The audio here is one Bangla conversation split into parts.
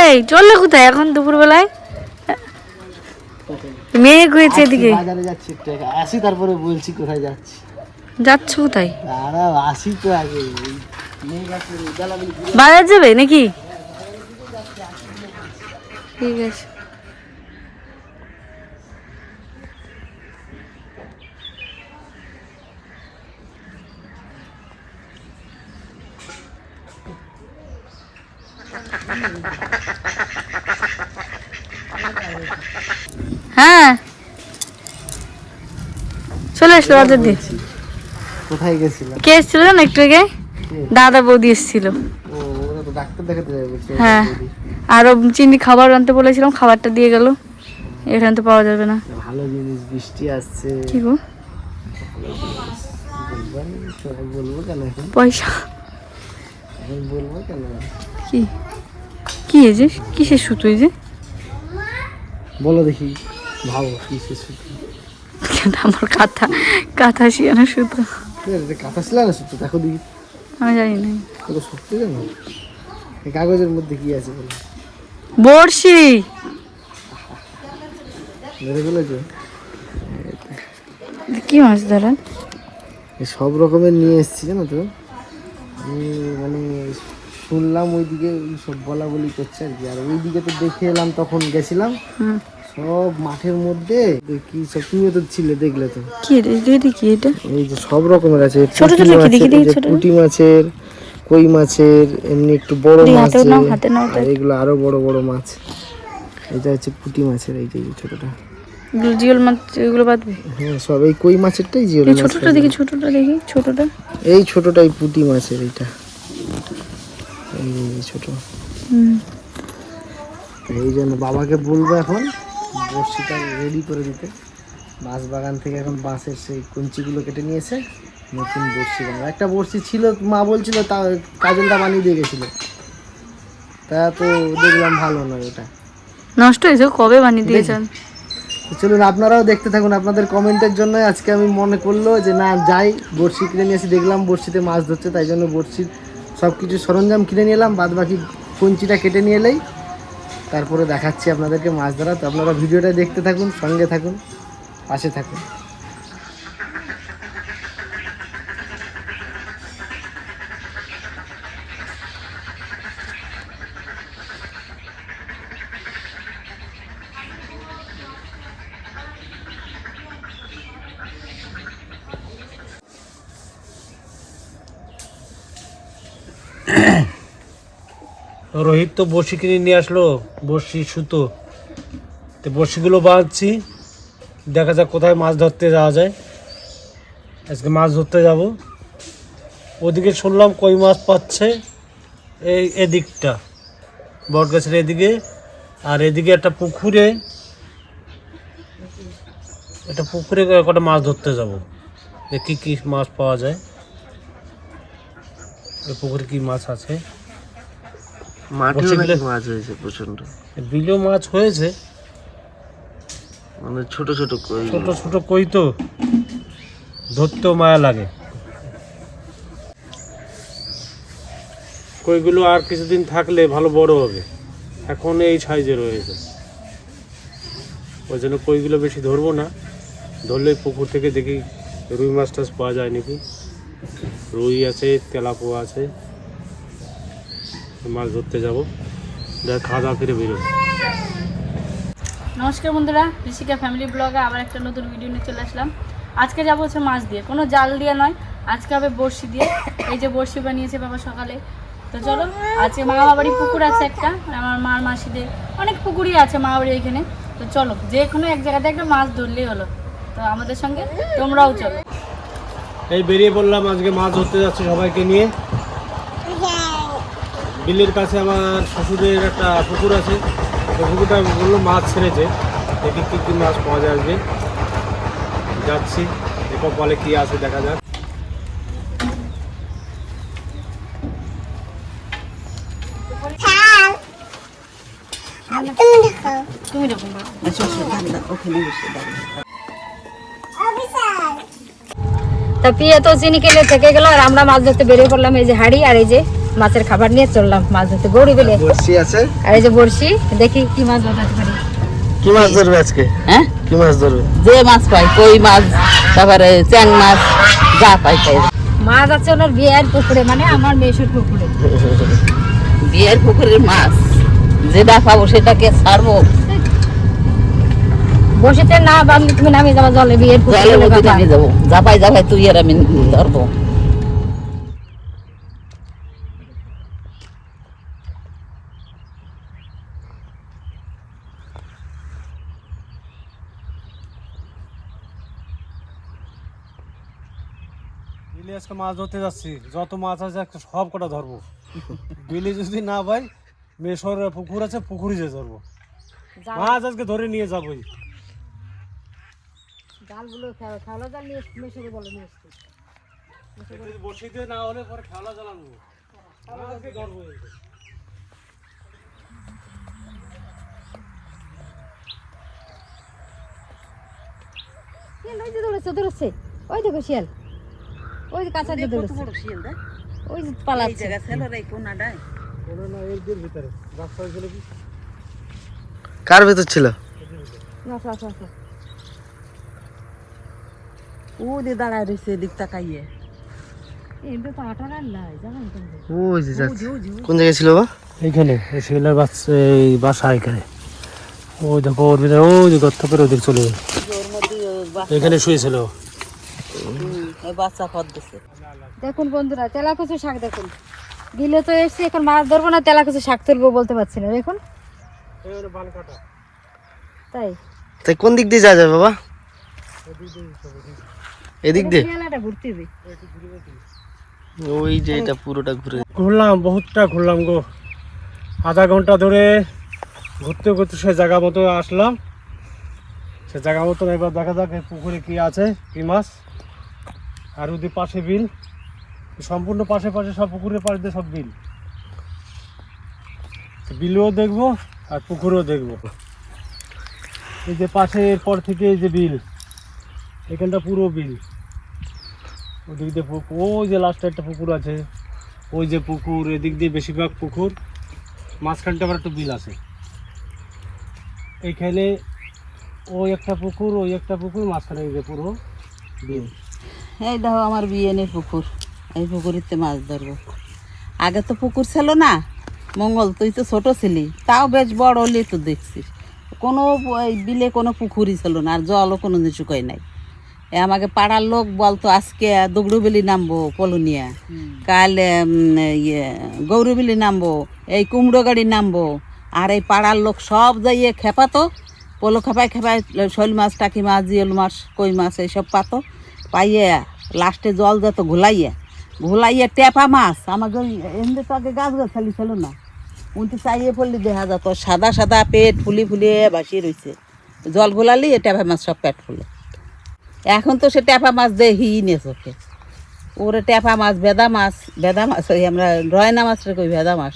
এই চললে কোথায় এখন দুপুরবেলায়? মেয়ে ঘুরেছে এদিকে। বাজারে যাচ্ছি আসি তারপরে বলছি কোথায় যাচ্ছি। যাচ্ছ কোথায়? আসি তো আগে। বাজার যাবে নাকি? ঠিক আছে। হ্যাঁ। চলে আসলো বাজার দিয়ে কোথায় গেছিলাম কে এসেছিল না একটু আগে? দাদা বৌদি এসেছিল। হ্যাঁ। আর চিনি খাবার আনতে বলেছিলাম খাবারটা দিয়ে গেল। এখানে তো পাওয়া যাবে না। ভালো জিনিস বৃষ্টি আসছে। কি গো? পয়সা। বলব কেন? কি? কি এই যে? কিসের সুতো এই যে? বলো দেখি ভাবো কিসের সুতো? আমার কাঁথা কাঁথা শিয়ানো সুতো? কাঁথা ছিল না সুতো দেখো দেখি। আমি জানি না। কত সত্যি জানো? কাগজের মধ্যে কি আছে বলো? বড়শি! ধরে ফেলেছো? কি মাছ ধরা? সব রকমের নিয়ে এসেছি জানো তো? মানে শুনলাম ওইদিকে ওই সব বলা বলি করছে আর কি। আর ওইদিকে তো দেখে এলাম তখন গেছিলাম। সব মাঠের মধ্যে কি সব তুমিও তো ছিলে দেখলে তো। কি এটা এই যে সব রকমের আছে ছোট ছোট পুঁটি দেখি মাছের- দেখি ছোট? পুঁটি মাছের কই মাছের এমনি একটু বড় মাছ। আর এগুলো আরও বড় বড় মাছ। এটা হচ্ছে পুঁটি মাছের এই যে ছোটটা। জিওল মাছ এগুলো বাদবে হ্যাঁ সব এই কই মাছেরটাই জিওল এই ছোটটা দেখি ছোটটা দেখি ছোটটা। এই ছোটটাই পুঁটি মাছের এইটা। এই ছোট। এই জন্য বাবাকে বলব এখন বড়শিটা রেডি করে দিতে। বাঁশ বাগান থেকে এখন বাঁশের সেই কঞ্চিগুলো কেটে নিয়েছে নতুন বড়শি বানাবো। একটা বড়শি ছিল মা বলছিল তা কাজলটা বানিয়ে দিয়ে গেছিল। তা তো দেখলাম ভালো নয় ওটা। নষ্ট হয়েছে কবে বানিয়ে দিয়েছেন? চলুন আপনারাও দেখতে থাকুন আপনাদের কমেন্টের জন্য আজকে আমি মনে করল যে না যাই বড়শি কিনে নিয়ে এসে দেখলাম বড়শিতে মাছ ধরছে তাই জন্য বড়শির সব কিছু সরঞ্জাম কিনে নিলাম বাদ বাকি কঞ্চিটা কেটে নিয়ে এলেই তারপরে দেখাচ্ছি আপনাদেরকে মাছ ধরা তো আপনারা ভিডিওটা দেখতে থাকুন, সঙ্গে থাকুন, পাশে থাকুন। রোহিত তো বড়শি কিনে নিয়ে আসলো, বড়শি, সুতো। তো বড়শিগুলো বাঁধছি, দেখা যাক কোথায় মাছ ধরতে যাওয়া যায়। আজকে মাছ ধরতে যাব। ওদিকে শুনলাম কই মাছ পাচ্ছে, এই এদিকটা, বটগাছের এদিকে। আর এদিকে একটা পুকুরে একটা পুকুরে কটা মাছ ধরতে যাব। দেখি কি মাছ পাওয়া যায়। পুকুরে কি মাছ আছে? মাঠেও নাকি নাকি মাছ হয়েছে প্রচণ্ড বিলেও মাছ হয়েছে। মানে ছোট ছোট কই। ছোট ছোট কই তো। ধরতেও মায়া লাগে। কইগুলো আর কিছুদিন থাকলে ভালো বড় হবে। এখন এই সাইজে রয়েছে। ওই জন্য কইগুলো বেশি ধরবো না। ধরলে পুকুর থেকে দেখি রুই মাছ টাছ পাওয়া যায় নাকি। রুই আছে তেলাপোয়া আছে। মাছ ধরতে যাব। যা খাওয়া দাওয়া করে বেরোবো। নমস্কার বন্ধুরা ঋষিকা ফ্যামিলি ব্লগে আবার একটা নতুন ভিডিও নিয়ে চলে আসলাম। আজকে যাব হচ্ছে মাছ দিয়ে। কোনো জাল দিয়ে নয় আজকে হবে বড়শি দিয়ে। এই যে বড়শি বানিয়েছে বাবা সকালে। তো চলো আজকে মামা বাড়ি পুকুর আছে একটা আমার মার মাসিদের। অনেক পুকুরই আছে মামা বাড়ি এখানে। তো চলো যে কোনো এক জায়গাতে একটা মাছ ধরলেই হলো। তো আমাদের সঙ্গে তোমরাও চলো। এই বেরিয়ে পড়লাম আজকে মাছ ধরতে যাচ্ছি সবাইকে নিয়ে। বিলের কাছে আমার শ্বশুরের একটা পুকুর আছে। ওই পুকুরটা বলল মাছ ছেড়েছে। দেখি কী কী মাছ পাওয়া যায় আজকে। যাচ্ছি দেখো বলে কী আছে দেখা যাক। তুমি দেখো তা পিয়া তো চিনি কেলে থেকে গেল আর আমরা মাছ ধরতে বেরিয়ে পড়লাম এই যে হাড়ি আর এই যে মাছের খাবার নিয়ে চললাম মাছ ধরতে। গৌরী বেলে বড়শি আছে? আর এই যে বড়শি দেখি কি মাছ ধরতে পারি। কি মাছ ধরবে আজকে? হ্যাঁ? কি মাছ ধরবে? যে মাছ পাই কই মাছ তারপরে চ্যাং মাছ যা পাই মাছ আছে ওনার বিয়ের পুকুরে মানে আমার মেয়ের পুকুরে। বিয়ের পুকুরের মাছ যেটা পাবো সেটাকে ছাড়বো। বসেতে না বাংলি তুমি নামে যাবা জলে বিয়ের পুকুরে জাপাই জাপাই তুই আর আমি ধরবো। আজকে মাছ ধরতে যাচ্ছি। যত মাছ আছে সব কটা ধরবো। বিলে যদি না ভাই মেশর পুকুর আছে পুকুরে যে ধরবো। মাছ আজকে ধরে নিয়ে যাবোই। জালগুলো খাওয়া খাওয়া জাল নিয়ে মেশরে বলে নিয়ে এসছি। বসিতে না হলে পরে খেলা জ্বালানো আজকে ধরবো। শিয়াল ওই যে দৌড়াচ্ছে দৌড়াচ্ছে ওই দেখো শিয়াল। ওই যে কাঁচা ওই যে পালাচ্ছে। কোনো না এর দিন ভিতরে। রাস্তা হয়েছিল কি কার ভেতর ছিল? আসো আসো আসো। ও দিয়ে দাঁড়ায় রয়েছে এদিক তাকাইয়ে। কোন জায়গায় ছিল বা এইখানে এই শিলার বাচ্চা এই বাসা এখানে। ওই দেখো ওর ভিতরে ওই গর্ত করে ওদিক চলে এখানে শুয়েছিল বাচ্চা পদ দিছে। দেখুন বন্ধুরা তেলাকুচু শাক দেখুন। বিলে তো এসছি এখন মাছ ধরবো না তেলাকুচু শাক তুলবো বলতে পারছি না দেখুন। তাই। তাই কোন দিক দিয়ে যাওয়া যাবে বাবা? এদিক দিয়ে। ঘুরতে হবে। ওই যে এটা পুরোটা ঘুরে। ঘুরলাম বহুতটা ঘুরলাম গো। আধা ঘণ্টা ধরে ঘুরতে ঘুরতে সে জায়গা মতো আসলাম। সে জায়গা মতো এবার দেখা যাক পুকুরে কি আছে কি মাছ। আর ওদের পাশে বিল, সম্পূর্ণ পাশে পাশে সব পুকুরের পাশে দিয়ে সব বিল। বিলও দেখব আর পুকুরও দেখব। এই যে পাশে এরপর থেকে এই যে বিল, এখানটা পুরো বিল। ওদিক দিয়ে পুকুর ওই যে লাস্টে একটা পুকুর আছে, ওই যে পুকুর, এদিক দিয়ে বেশিরভাগ পুকুর, মাঝখানটা আবার একটা বিল আছে। এইখানে ওই একটা পুকুর, ওই একটা পুকুর, মাঝখানে পুরো বিল। এই দেখো আমার বিয়ে নেই পুকুর। এই পুকুরিতে মাছ ধরবো। আগে তো পুকুর ছিল না মঙ্গল তুই তো ছোট ছিলি তাও বেশ বড় হলি তো দেখছিস কোনো এই বিলে কোনো পুকুরই ছিল না আর জলও কোনো দিন শুকাই নাই। এ আমাকে পাড়ার লোক বলতো আজকে দুগড়ুবেলি নামবো পলুনিয়া কাল ইয়ে গৌরবেলি নামবো এই কুমড়ো গাড়ি নামবো। আর এই পাড়ার লোক সব যাইয়ে খেপাতো পোলো খেপায় খেপায় শৈল মাছ টাকি মাছ জিয়ল মাছ কই মাছ এইসব পাতো। পাইয়ে, লাস্টে জল যেত ঘোলাইয়ে ঘোলাইয়ে টেপা মাছ। ওই এমনি তো আগে গাছ গাছালি ছিল না। উনটি চাইয়ে পড়লে দেখা যেত সাদা সাদা পেট ফুলি ফুলিয়ে ভাসিয়ে রয়েছে জল ঘোলালি, এ টেপা মাছ সব পেট ফুলে। এখন তো সে টেপা মাছ দেখি নে চোখে। ওরে টেপা মাছ বেদা মাছ বেদা মাছ, ওই আমরা রয়না মাছ রে কই বেদা মাছ।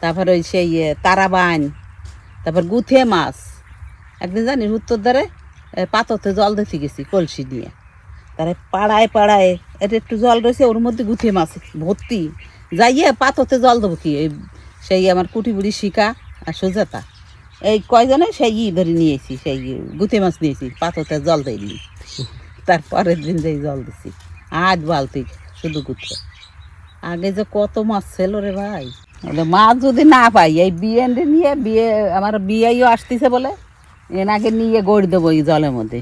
তারপর ওই সেই ইয়ে তারাবান, তারপর গুথে মাছ। একদিন জানিস উত্তর ধারে পাততে জল দিতে গেছি কলসি নিয়ে। তারে পাড়ায় পাড়ায়, এটা একটু জল রয়েছে, ওর মধ্যে গুথে মাছ, ভর্তি। যাইয়ে পাততে জল দেবো কি? এই সেই আমার কুটি বুড়ি শিকা আর সুজাতা। এই কয়জনে? সেই ই ধরে নিয়েছি, সেই গুথে মাছ নিয়েছি পাততে জল দেয়নি তারপরের দিন যেই জল দিছি, আজ বালতি শুধু গুথে। আগে যে কত মাছ ছিল রে ভাই। মাছ যদি না পাই, এই বিয়ে নিয়ে বিয়ে, আমার বিয়েও আসতেছে বলে, এনাকে নিয়ে গড়ে দেবো এই জলের মধ্যে।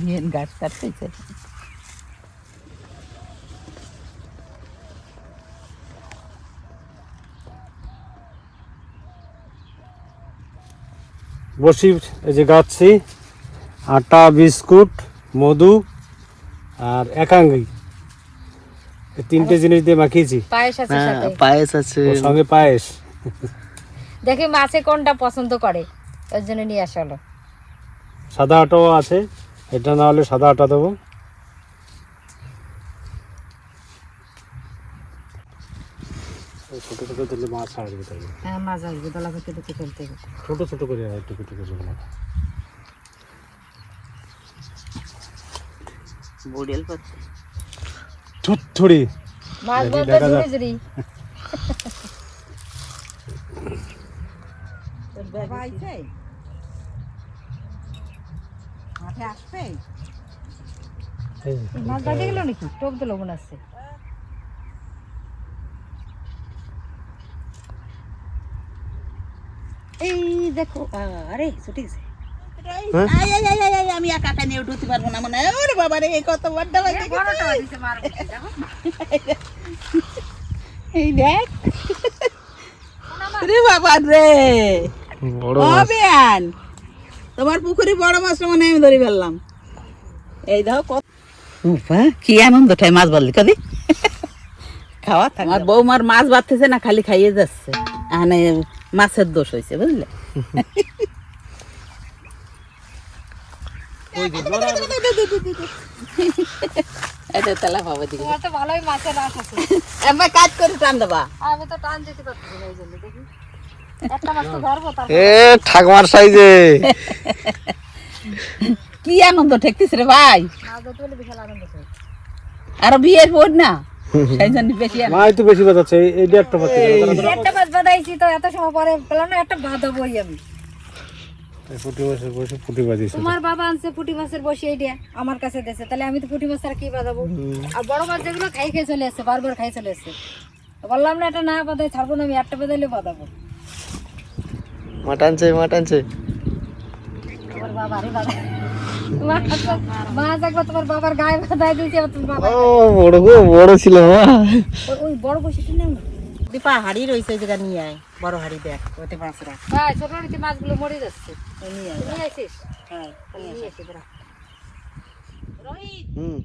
বিয়ের গাছ কাটতেছে বসি এই যে গাচ্ছি আটা বিস্কুট মধু আর একাঙ্গি। তিনটে জিনিস দিয়ে মাখিয়েছি। পায়েস আছে হ্যাঁ পায়েস আছে। সঙ্গে পায়েস। দেখি মাছে কোনটা পছন্দ করে ওর জন্য নিয়ে আসা হলো। সাদা আটাও আছে। এটা না হলে সাদা আটা দেবো। এই ছোট ছোট দিলে মাছ আসবে তাই হ্যাঁ মাছ আসবে দলা করতে করতে চলতে হবে। ছোট ছোট করে একটু একটু করে পাচ্ছে মাছ। ঝুড়ি ঝুড়ি আইছে মাঠে আসবে? মাছ বাজে গেল নাকি? টক তো লবণ আছে। এই দেখো আরে ছুটে গেছে। I, I, I, I, I, আমি একা একা নিয়ে উঠতে পারব না মানে ওরে বাবা রে কত বড্ড বাজে বড়টা দেখো। এই দেখ। রে বাবা রে। বড় ও বেয়ান তোমার পুকুরে বড় মাছটা মানে আমি ধরে ফেললাম। এই দাও কত কি আনন্দ ঠাই মাছ বললি কদি খাওয়া থাক। আমার বৌমার মাছ বাড়তেছে না খালি খাইয়ে যাচ্ছে। মানে মাছের দোষ হয়েছে বুঝলে? এটা তেলা পাবো দিকে। ভালোই মাছের রাস আছে। কাজ করে টান দেবা। আমি তো টান দিতে পারছি না এই জন্য দেখি। এ ঠাকমার সাইজে। কি আনন্দ ঠেকতিস রে ভাই? মাছ ধরতে বলে বিশাল আনন্দ পাই আর বিয়ের পর না? সেই জন্য বেশি আনন্দ। মাই তো বেশি বাজাচ্ছে এই- এইটা একটা পাচ্ছি একটা মাছ তো এত সময় পরে পেলাম না একটা বাঁধাবই আমি। ফুটি বসে বসে ফুটি বাজিয়েছে তোমার বাবা আনছে পুঁটি মাছের বসে এইটা আমার কাছে দিয়েছে তাহলে আমি তো পুঁটি মাছ আর কি বাজাবো আর বড় মাছ যেগুলো খাই খেয়ে চলে আসছে বারবার খাই চলে আসছে বললাম না এটা না বাঁধাই ছাড়বো না আমি একটা বাঁধাইলে বাঁধাবো। মাটানছে মাটানছে। তোমার বাবা আরে বাবা। তোমার মাছ একবার তোমার বাবার গায়ে বাঁধাই দিয়েছে তোমার বাবা। ও বড় গো বড় ওই- ওই বড় বসে না? দীপা হাড়ি রয়েছে জায়গা নিয়ে আয়। বড় হাড়ি দেখ ওতে মাছরা ভাই ছোট মাছগুলো মরে যাচ্ছে। নিয়ে আসিস? হ্যাঁ নিয়ে আসিস দাঁড়া। হুম।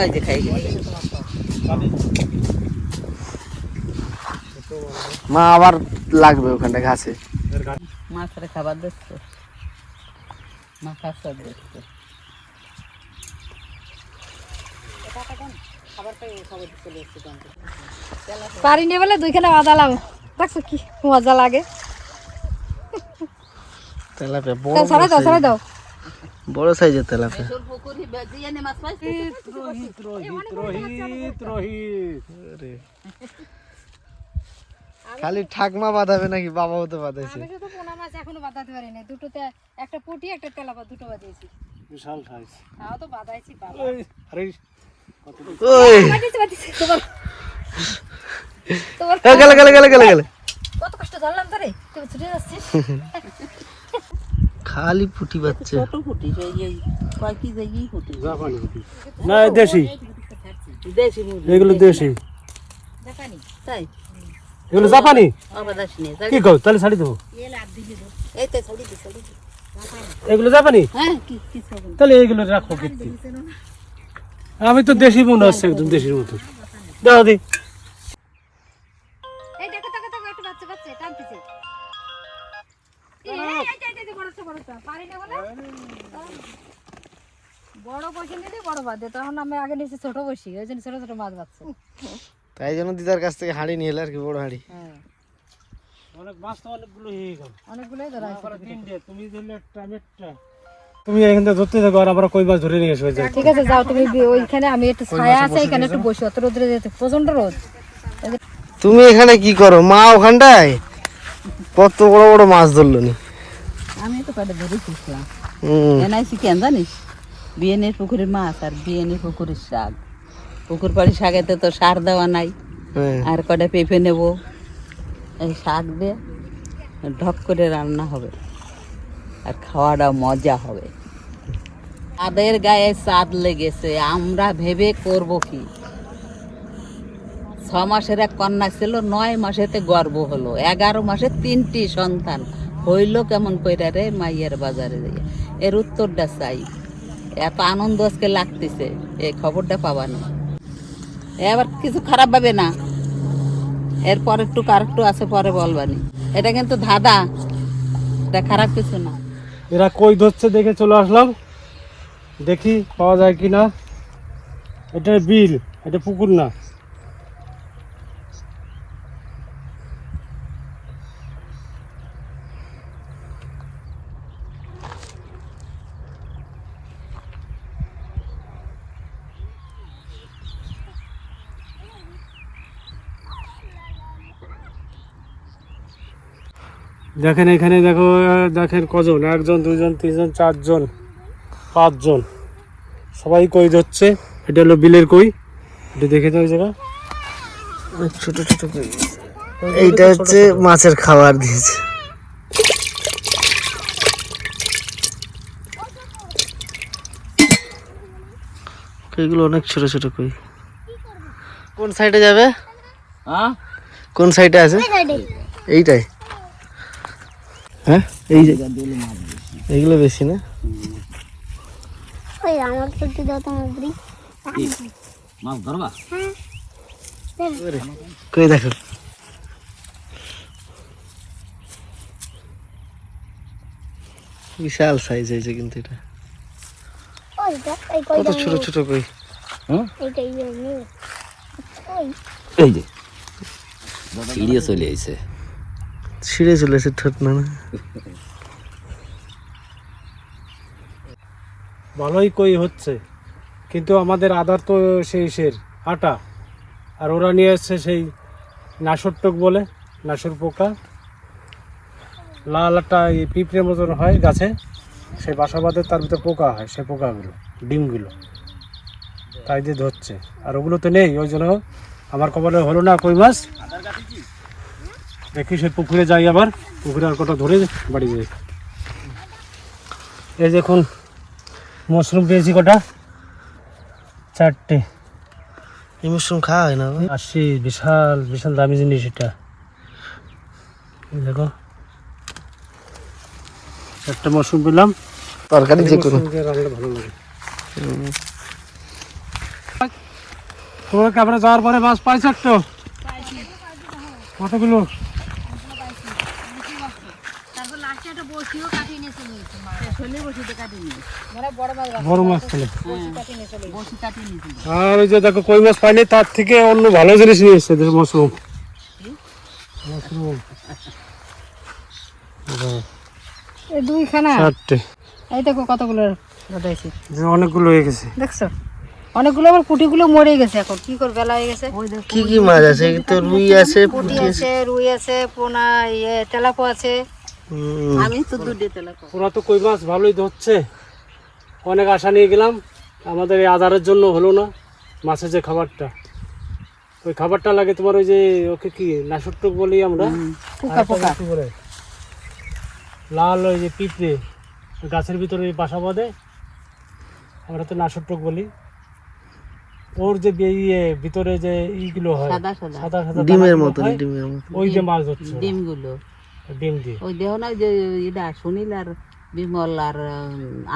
ওই যে খাই। মা আবার লাগবে ওখানটা ঘাসে। মাছের খাবার দিচ্ছে। মা খাচ্ছে দিচ্ছে। পারি নিয়ে বলে দুইখানে বাঁধালাম দেখছ কি মজা লাগে। তেলাপিয়া বড় তাও দাও সরাই দাও। বড় সাইজের তেলাপিয়া। নে রোহিত রোহিত রোহিত। রোহিত খালি ঠাকমা বাঁধাবে নাকি বাবাও তো বাঁধাইছে? আমি শুধু পোনা মাছ এখনও বাঁধাতে পারি না দুটোতে একটা পুটি একটা তেলাপা দুটো বাঁধিয়েছি। বিশাল সাইজ তাও তো বাঁধাইছি বাবা। আরে ওই। বাঁধিয়েছি বাঁধিয়েছি তোমার তোমার গেলে গেলে গেলে গেলে গেলে। কত কষ্ট ধরলাম তোরে তুমি ছুটে যাচ্ছিস। খালি ফুটি বাচ্চা ছোট ফুটি সেই এই কয় কি জায়গায় ফুটি জাপানি ফুটি না দেশি। দেশি এগুলো দেশি দেখানি তাই? এগুলো জাপানি? কি কও তাহলে ছাড়ি দেবো। এগুলো জাপানি? হ্যাঁ তাহলে এইগুলো রাখো কীর্তি। আমি তো দেশি মনে হচ্ছে একদম দেশির মতো। দাও দি। এই দেখো দেখো দেখো একটা বাচ্চা বাচ্চা টানতেছে। এই, এই, এই, এই, এই, এই, বড়টা, বড়টা। পারি না বলে? বড় বসে নিলে বড় বাদে তখন আমি আগে নিচে ছোট বসি ওই জন্য ছোট ছোট মাছ বাচ্ছে তাই জন্য দিদার কাছ থেকে হাঁড়ি নিয়ে এলে আর কি বড় হাঁড়ি। হ্যাঁ। অনেক মাছ তো অনেকগুলো হয়ে গেল। অনেকগুলোই ধরা তিনটে তুমি ধরলে টামেটটা তুমি এখান থেকে ধরতে থাকো আর আমরা কই মাছ ধরে নিয়ে এসো ঠিক আছে যাও তুমি ওইখানে আমি একটু ছায়া আছে এখানে একটু বসি অত রোদ্রে যেতে প্রচণ্ড রোদ। তুমি এখানে কি করো? মা ওখানটায়? কত বড় বড় মাছ ধরলো নি। আমি তো কটা ধরে হুম। এনআইসি কেন জানিস? বিএনের পুকুরের মাছ আর বিএনের পুকুরের শাক। পুকুর পাড়ি শাকেতে তো সার দেওয়া নাই। হ্যাঁ। আর কটা পেঁপে নেব। এই শাক দিয়ে ঢক করে রান্না হবে। আর খাওয়াটা মজা হবে। তাদের গায়ে চাঁদ লেগেছে আমরা ভেবে করব কি? ছ মাসের এক কন্যা ছিল নয় মাসেতে গর্ব হলো। এগারো মাসে তিনটি সন্তান। হইল কেমন কইরা রে মাইয়ের বাজারে দিয়ে এর উত্তরটা চাই। এত আনন্দ আজকে লাগতেছে এই খবরটা পাবানি এবার কিছু খারাপ ভাবে না। এরপর একটু কারেক্টু আছে, পরে বলবানি। এটা কিন্তু ধাঁধা। এটা খারাপ কিছু না। এরা কই ধরছে দেখে চলে আসলাম। দেখি পাওয়া যায় কি না এটা বিল, এটা পুকুর না। দেখেন এখানে দেখো দেখেন কজন? একজন দুজন তিনজন চারজন পাঁচজন। সবাই কই ধরছে? এটা হলো বিলের কই? এটা দেখে তো ওই জায়গা। ছোট ছোট কই। এইটা হচ্ছে মাছের খাবার দিয়েছে। এগুলো অনেক ছোট ছোট কই। কোন সাইডে যাবে? কোন সাইডে আছে? এইটাই। হ্যাঁ? এই যে এইগুলো বেশি না? ওই আমার তো দাও তোমার বুড়ি। কই দেখো। বিশাল সাইজ হয়েছে কিন্তু এটা। ওই দেখ এই কই কত ছোট ছোট কই? এই যে। চলে আইছে ছিঁড়ে চলেছে ঠোঁট, না ভালোই কই হচ্ছে, কিন্তু আমাদের আদার তো সেই সের, আটা। আর ওরা নিয়ে এসছে সেই নাসর টোক বলে, নাসর পোকা। লাল একটা এই পিঁপড়ের মতন হয় গাছে, সেই বাসা বাঁধে তার ভিতরে পোকা হয়, সেই পোকাগুলো, ডিমগুলো। তাই দিয়ে ধরছে। আর ওগুলো তো নেই, ওই জন্য আমার কপালে হলো না কই মাছ। দেখি সে পুকুরে যাই আবার পুকুরে আর কটা ধরে বাড়ি যাই। এই দেখুন মশরুম পেয়েছি কটা? চারটে। এই মশরুম খাওয়া হয় না? আসি বিশাল বিশাল দামি জিনিস এটা। দেখো। একটা মশরুম পেলাম। তরকারি যে কোনো। রান্না ভালো লাগে। তোমার ক্যামেরা যাওয়ার পরে মাছ পাইছ একটু? কতগুলো তারপর লাস্টে একটা বসিও কাটিয়ে নিয়ে চলে গেছে শৈলী বসিতে কাটিয়ে নিয়ে মানে বড় মাছ আর ওই যে দেখো কই মাছ পাইনি তার থেকে অন্য ভালো জিনিস নিয়ে এসছে মাশরুম। মাশরুম। দুইখানা। চারটে। এই দেখো কতগুলো বাদাইছে অনেকগুলো হয়ে গেছে। দেখছ? অনেকগুলো আবার পুটিগুলো মরে গেছে এখন। কি করে বেলা হয়ে গেছে? কি কি মাছ আছে? তো রুই আছে পুটি আছে। রুই আছে পোনা ইয়ে তেলাপো আছে। আমি তো দুধে তেলা ওরা তো কই মাছ ভালোই ধরছে। অনেক আশা নিয়ে গেলাম। আমাদের এই আধারের জন্য হলো না মাছের যে খাবারটা। ওই খাবারটা লাগে তোমার ওই যে ওকে কি নাসট্টক বলি আমরা? বলে? লাল ওই যে পিঁপড়ে গাছের ভিতরে ওই বাসা বাঁধে। আমরা তো নাসট্টক বলি। ওর যে ইয়ে ভিতরে যে ইগুলো হয় সাদা সাদা। ডিমের মতো ডিমের মতন। ওই যে মাছ ধরছে। ওরা, ডিমগুলো। ডিম দিয়ে। ওই দেহ না যে এটা সুনীল আর বিমল আর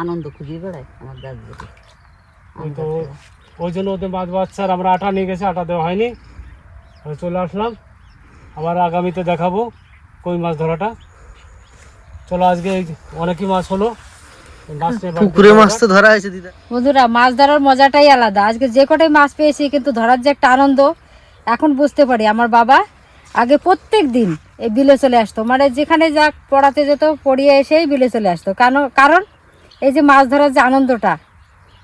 আনন্দ খুঁজে বেড়ায় আমার দাদু ওই তো ওই জন্য ওদের মাছ বাচ্চা আর আমরা আটা নিয়ে গেছি আটা দেওয়া হয়নি। চলে আসলাম। আবার আগামীতে দেখাবো কই মাছ ধরাটা। চলো আজকে অনেকই মাছ হলো। মাছ পুকুরে মাছ তো ধরা হয়েছে দিদা। বন্ধুরা মাছ ধরার মজাটাই আলাদা। আজকে যে কটাই মাছ পেয়েছি কিন্তু ধরার যে একটা আনন্দ এখন বুঝতে পারি। আমার বাবা আগে প্রত্যেক দিন এই বিলে চলে আসতো। মানে যেখানে যাক পড়াতে যেত, পড়িয়ে এসেই বিলে চলে আসতো। কারণ কারণ এই যে মাছ ধরার যে আনন্দটা,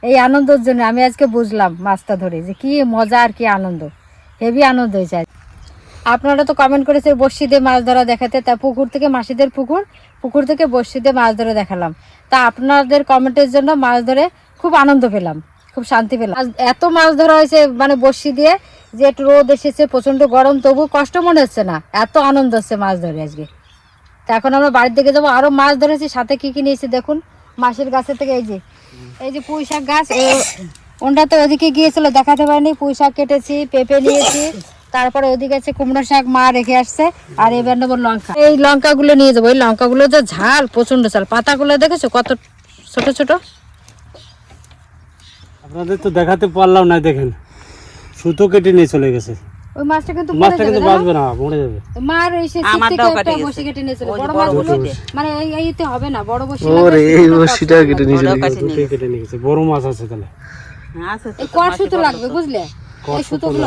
এই আনন্দের জন্য আমি আজকে বুঝলাম মাছটা ধরে যে কি মজা আর কি আনন্দ। হেভি আনন্দ হয়েছে। আপনারা তো কমেন্ট করেছে বর্ষি দিয়ে মাছ ধরা দেখাতে। তা পুকুর থেকে মাসিদের পুকুর পুকুর থেকে বর্ষি দিয়ে মাছ ধরে দেখালাম। তা আপনাদের কমেন্টের জন্য মাছ ধরে খুব আনন্দ পেলাম, খুব শান্তি পেলাম। এত মাছ ধরা হয়েছে মানে বর্ষি দিয়ে যে একটু রোদ এসেছে প্রচণ্ড গরম তবু কষ্ট মনে হচ্ছে না। এত আনন্দ হচ্ছে মাছ ধরে আজকে। তা এখন আমরা বাড়ির দিকে যাব, আরও মাছ ধরেছি, সাথে কি কি নিয়েছি দেখুন। মাসের গাছের থেকে এই যে এই যে পুঁই শাক গাছ ওনটা তো ওদিকে গিয়েছিল, দেখাতে পারিনি। পুঁই শাক কেটেছি, পেঁপে নিয়েছি, তারপরে ওদিকে আছে কুমড়ো শাক মা রেখে আসছে, আর এবার নেব লঙ্কা। এই লঙ্কাগুলো নিয়ে যাব, এই লঙ্কাগুলো যে ঝাল প্রচণ্ড ঝাল। পাতাগুলো দেখেছ কত ছোট ছোট? আপনাদের তো দেখাতে পারলাম না, দেখেন। সুতো কেটে নিয়ে চলে গেছে। ওই মাছটা কিন্তু মাছটা কিন্তু বাঁচবে না মরে যাবে। মার ওই সে থেকে একটা। বসে কেটে নিয়েছিল ওই যে বড় মাছগুলো মানে এই এইতে হবে না বড় বসে ওরে এই বসিটা কেটে নিয়ে চলে গেছে। কেটে নিয়ে গেছে বড় মাছ আছে তাহলে। এই কর সুতো লাগবে বুঝলে? এই সুতোগুলো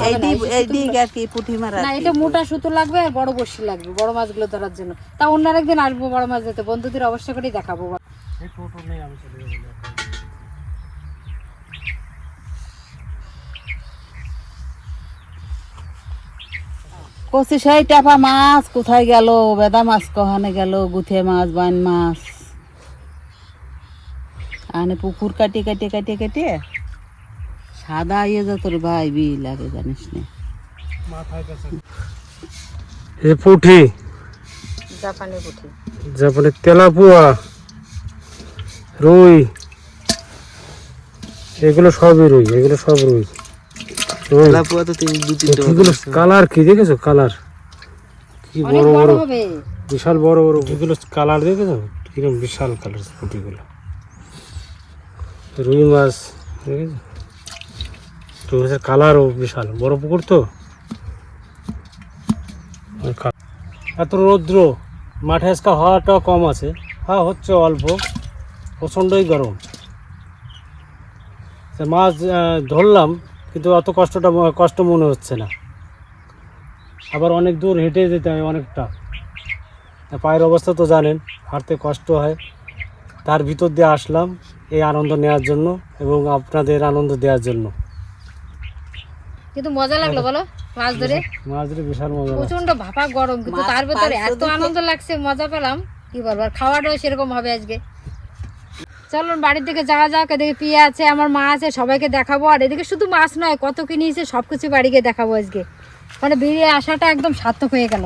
এই দিক আর কি পুঁটি মারা না এটা মোটা সুতো লাগবে আর বড় বড়শি লাগবে বড় মাছগুলো ধরার জন্য। তা অন্য একদিন আসব বড় মাছ ধরতে বন্ধুদের অবশ্যই করেই দেখাবো। এই টোটো নেই আমি কচি সেই টাপা মাছ কোথায় গেল? বেদা মাছ কহানে গেল? গুথে মাছ বাইন মাছ। আনে পুকুর কাটি কাটি কাটি কাটি সাদা ইয়ে যা তোর ভাই বি লাগে জানিস না। যে পুঁটি জাপানি পুঁটি জাপানে তেলাপুয়া রুই। এগুলো সবই রুই এগুলো সব রুই। তেলাপুয়া তো তিন দু তিনটে এগুলো কালার কি দেখেছ? কালার। কি বড় বড় বড় বিশাল বড় বড় এগুলো কালার দেখেছ? কীরকম বিশাল কালার পুঁটিগুলো রুই মাছ দেখেছ? রুই মাছের কালারও বিশাল। বড় পুকুর তো? এত রৌদ্র। মাঠে আজকে হাওয়াটা কম আছে। হ্যাঁ হচ্ছে অল্প। প্রচণ্ডই গরম। মাছ ধরলাম। কিন্তু অত কষ্টটা কষ্ট মনে হচ্ছে না। আবার অনেক দূর হেঁটে যেতে হয় অনেকটা। পায়ের অবস্থা তো জানেন হাঁটতে কষ্ট হয়। তার ভিতর দিয়ে আসলাম এই আনন্দ নেওয়ার জন্য এবং আপনাদের আনন্দ দেওয়ার জন্য। কিন্তু মজা লাগল বলো মাছ ধরে? মাছ ধরে বিশাল মজা। প্রচণ্ড ভাপা গরম কিন্তু তার ভেতরে এত আনন্দ লাগছে মজা পেলাম। কি বলব আর খাওয়াটাও সেরকম হবে আজকে। চলুন বাড়ির দিকে যাওয়া যাক এদিকে পিয়া আছে আমার মা আছে সবাইকে দেখাবো। আর এদিকে শুধু মাছ নয় কত কি নিয়েছে সব কিছু বাড়িকে দেখাবো আজকে। মানে বেরিয়ে আসাটা একদম সার্থক হয়ে গেল।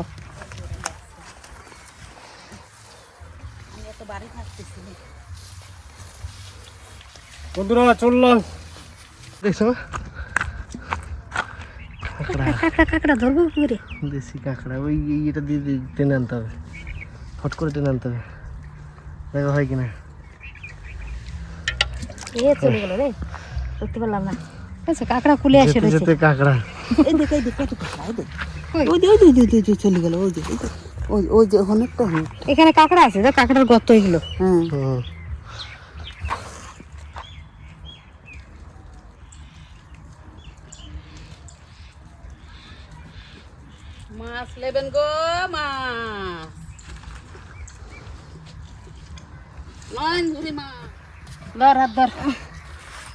বন্ধুরা চললাম। দেখছ? কাঁকড়া। কাঁকড়া ধরবো দেশি কাঁকড়া ওই এটা দিয়ে টেনে আনতে হবে। হট করে টেনে আনতে হবে। দেখো হয় কিনা? এ চলে গেল রে ধরতে পারলাম না। আচ্ছা কাঁকড়া খুলে আসে রয়েছে। যেতে কাঁকড়া। এই দেখ এই দেখ কত কাঁকড়া, এই দেখ। ওই যে ওই যে, ওই যে, ওই যে, ওই যে চলে গেল ওই যে ওই ওই ওই যে অনেকটা অনেকটা এখানে কাঁকড়া আছে কাঁকড়ার গর্ত এগুলো। হ্যাঁ। হুম মাছ নেবেন গো মাছ। নয়ন ধরি মাছ। ধর হাত ধর।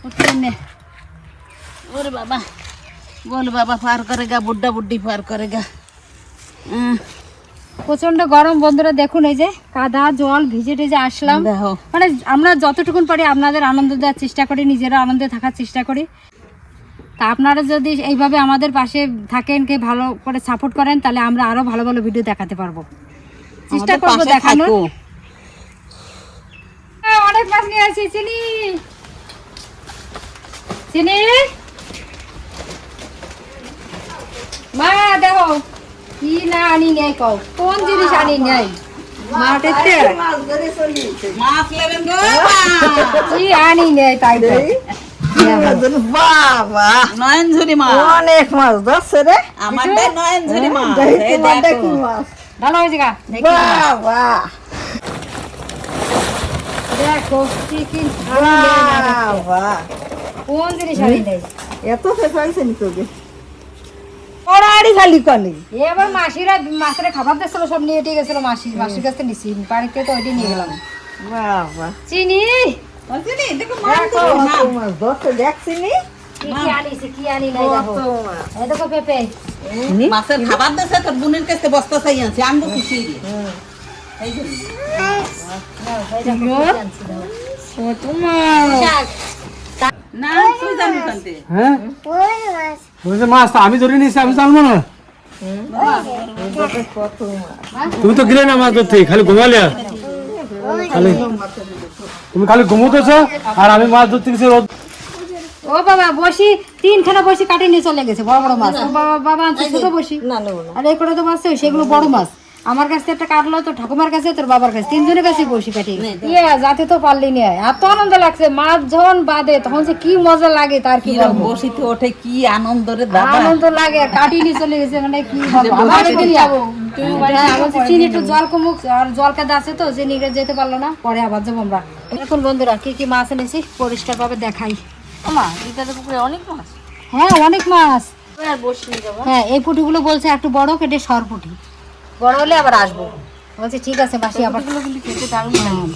উঠে নে। ওরে বাবা। বল বাবা পার করেগা বুড্ডা বুড্ডি পার করেগা হ্যাঁ, প্রচণ্ড গরম বন্ধুরা দেখুন এই যে কাদা জল ভিজে টেজে আসলাম। মানে আমরা যতটুকুন পারি আপনাদের আনন্দ দেওয়ার চেষ্টা করি নিজেরা আনন্দে থাকার চেষ্টা করি। তা আপনারা যদি এইভাবে আমাদের পাশে থাকেন কে ভালো করে সাপোর্ট করেন তাহলে আমরা আরও ভালো ভালো ভিডিও দেখাতে পারব। চেষ্টা করব দেখানোর। অনেক মাছ নিয়ে আসি চিনি। চিনি? মা দেখো কি না আনি নেই কও কোন জিনিস আনি নেই? মাঠেতে মাছ নেবেন গো কি আনি নেই তাই তো? নয়ন ঝুরি মাছ অনেক মাছ ধরছে রে। আমারটা নয়ন ঝুরি। কি মাছ। ভালো হয়েছে গা বাবা। দেখো কি কোন জিনিস আনি নেই এত ফেসাইছে নি তোকে ওরাড়ি খালি কলি এবার মাসিরা মাছের খাবার দিচ্ছিল সব নিয়ে উঠে গেছিল মাসি মাসির কাছে নিছি। বাড়িতে তো নিয়ে গেলাম। বাবা চিনি? বুঝলি? দেখো মাছ দেখো মাছ ধরছে দেখছি নি কি কি আনিছে কি আনি দেখো। মাছের খাবার দিছে তোর বোনের কাছে বস্তা চাই আনছি আনব খুশি এই মাছ আমি ধরে নিয়েছি আমি জানব না তুমি তো গেলে না। মাছ ধরতে খালি ঘুমালে খালি তুমি খালি ঘুমোতেছ আর আমি মাছ ধরতে গেছি ও বাবা বসি তিনখানা বসি কাটে নিয়ে চলে গেছে বড় বড় মাছ বাবা বাবা ছোট বসি আর এই করে তো মাছ সেগুলো বড় মাছ। আমার কাছে একটা কাটলো তো ঠাকুমার কাছে তোর বাবার কাছে তিনজনের কাছে বসি কাটি ইয়ে যাতে তো পারলি না। এত আনন্দ লাগছে মাছ যখন বাদে তখন যে কি মজা লাগে তার কি বসিতে ওঠে কি আনন্দ রে আনন্দ লাগে কাটি নিয়ে চলে গেছে মানে কি হ্যাঁ, চিনি একটু জল কমুক আর জল কাদা আছে তো যে নিয়ে যেতে পারল না পরে আবার যাব আমরা। এখন বন্ধুরা কি কি মাছ এনেছি? পরিষ্কার ভাবে দেখাই। মা এটাতে পুকুরে অনেক মাছ। হ্যাঁ অনেক মাছ। হ্যাঁ এই পুঁটিগুলো বলছে একটু বড় কেটে সর পুঁটি বড় হলে আবার আসব। বলছে ঠিক আছে মাসি আবার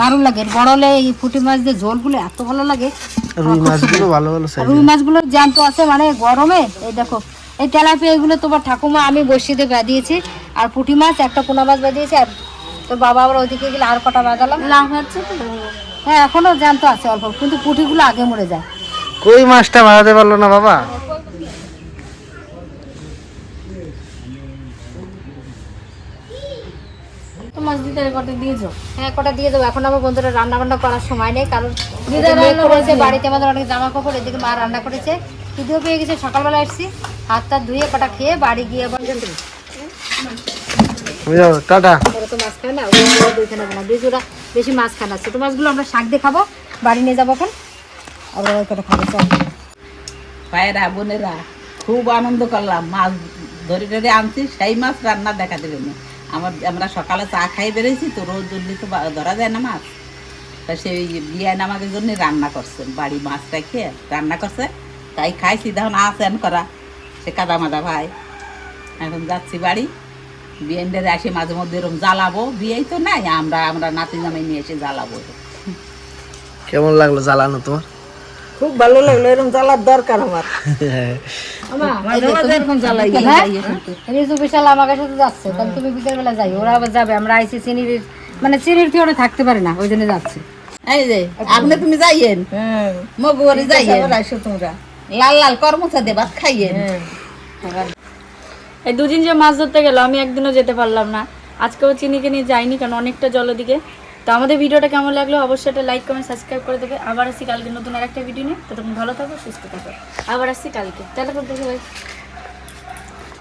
দারুণ লাগে। বড় হলে এই পুঁটি মাছ দিয়ে ঝোলগুলো এত ভালো লাগে। রুই মাছগুলো ভালো ভালো রুই মাছগুলো জ্যান্ত আছে মানে গরমে। এই দেখো এই তেলাপিয়া এগুলো তোমার ঠাকুমা আমি বসিতে দিয়েছি আর পুঁটি মাছ একটা পোনা মাছ দিয়েছি আর তোর বাবা আবার ওইদিকে গেলে আর কটা বাজালাম লাভ হচ্ছে হ্যাঁ এখনও জ্যান্ত আছে অল্প। কিন্তু পুঁটিগুলো আগে মরে যায়। কই মাছটা বাড়াতে পারল না বাবা? মাছ দিতে রেকর্ডে দিয়েছ হ্যাঁ কটা দিয়ে দেবো এখন আমার বন্ধুরা রান্না বান্না করার সময় নেই কারণ দিদা রান্না করেছে। বাড়িতে আমাদের অনেক জামা কাপড় এদিকে মা রান্না করেছে। যদিও পেয়ে গেছে সকালবেলা এসেছি হাত টাত ধুয়ে কটা খেয়ে বাড়ি গিয়ে আবার বুঝাও টাটা। তো মাছ খায় না? দুইখানে বেশি মাছ ছোটো মাছগুলো আমরা শাক দিয়ে খাব বাড়ি নিয়ে যাব এখন। ওই কটা খাব চল। ভাইয়েরা বোনেরা খুব আনন্দ করলাম। মাছ ধরে ধরে আনছি সেই মাছ রান্না দেখা দেবে না। আমার আমরা সকালে চা খাই বেরিয়েছি তো রোজ জলদি তো ধরা যায় না মাছ। তা সেই বিয়ান আমাদের জন্য রান্না করছেন বাড়ি মাছটা খেয়ে রান্না করছে, তাই খাইছি, তখন আসেন করা, সে কাদা মাদা ভাই। এখন যাচ্ছি বাড়ি বিয়েনদের আসে মাঝে মধ্যে এরকম জ্বালাবো, বিয়েই তো নাই, আমরা আমরা নাতি জামাই নিয়ে এসে জ্বালাবো। কেমন লাগল জ্বালানো তোমার? খুব ভালো লাগল এরকম জ্বালার দরকার আমার। মাঝে মাঝে এরকম জ্বালাই হ্যাঁ? রিজু বিশাল আমাকে সাথে যাচ্ছে তাহলে তুমি বিকেলবেলা যাই ওরা আবার যাবে আমরা আইসি চিনির মানে চিনির কি থাকতে পারে না ওই জন্য যাচ্ছে। এই যে আপনি তুমি যাইয়েন। হ্যাঁ। মগুয়ারি যাইয়েন। তোমরা। লাল লাল কর্মচা দে ভাত খাইয়েন। এই দুদিন যে মাছ ধরতে গেল আমি একদিনও যেতে পারলাম না। আজকেও চিনিকে নিয়ে যাইনি কারণ অনেকটা জল দিকে তো আমাদের ভিডিওটা কেমন লাগল অবশ্যই একটা লাইক কমেন্ট সাবস্ক্রাইব করে দেবে। আবার আসি কালকে নতুন আর একটা ভিডিও নিয়ে। তো তুমি ভালো থাকো, সুস্থ থাকো। আবার আসছি কালকে। তাহলে